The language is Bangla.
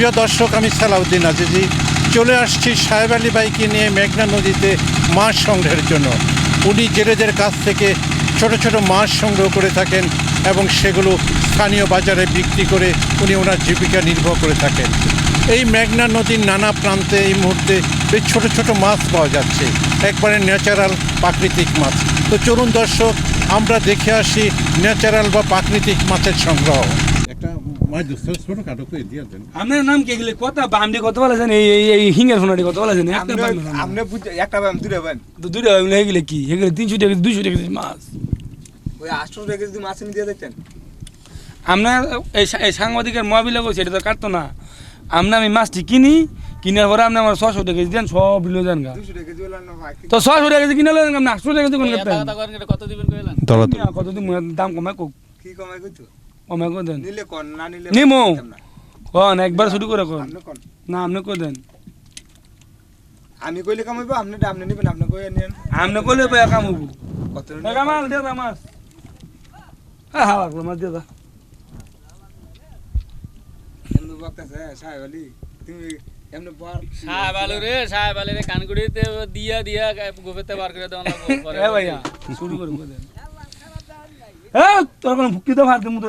প্রিয় দর্শক, আমি সালাউদ্দিন আজিজি। চলে আসছি সাহেব আলী বাইকে নিয়ে মেঘনা নদীতে মাছ সংগ্রহের জন্য। উনি জেলেদের কাছ থেকে ছোট ছোট মাছ সংগ্রহ করে থাকেন এবং সেগুলো স্থানীয় বাজারে বিক্রি করে উনি ওনার জীবিকা নির্ভর করে থাকেন। এই মেঘনা নদীর নানা প্রান্তে এই মুহূর্তে বেশ ছোট ছোট মাছ পাওয়া যাচ্ছে। একবারে ন্যাচারাল প্রাকৃতিক মাছ। তো চলুন দর্শক, আমরা দেখে আসি ন্যাচারাল বা প্রাকৃতিক মাছের সংগ্রহ। আপনার নাম কি এগুলো? কথা বামডি কত বলেছেন এই এই এই হিঙ্গের ফোনাটি কত বলেছেন একটা বাম আপনি একটা বাম দুটা বাম তো দুটো এগুলো এগুলো কি? এগুলো তিনশো টাকা দুইশো টাকা মাছ। ওই আটশো টাকা যদি মাছ দিয়ে আপনার এই সাংবাদিকের মোবাইলে করছে এটা তো কাটতো না। আপনি আমি মাছটি কিনি কিনার পরে আপনি আমার ছশো টাকা দেন সব লিয়ে যান গা। তো ছশো টাকা কিনে নেন আপনি আটশো টাকা কোন কত দিবেন কত দিন দাম কমায় কোক কি কমাই করতো কমায় করে দেন। নিলে কোন না নিলে নিমো। কন একবার শুরু করে কন। না আপনি করে দেন। আমি কইলে কামাইবো আপনি আপনি নেবেন আপনি কইয়া নেন আপনি করলে পাই কাম হব কত কামাল দিয়ে দা মাছ হ্যাঁ হাওয়া করে মাছ দিয়ে দা এমনি বকতাছে সাহেব আলী তুমি এমনি বল সাহেব আলু রে সাহেব আলু রে কানগুড়িতে দিয়া দিয়া গোপেতে বার করে এ ভাইয়া শুরু দেন। এ তোর কোনো ভুক্তি তো ভাত মুতো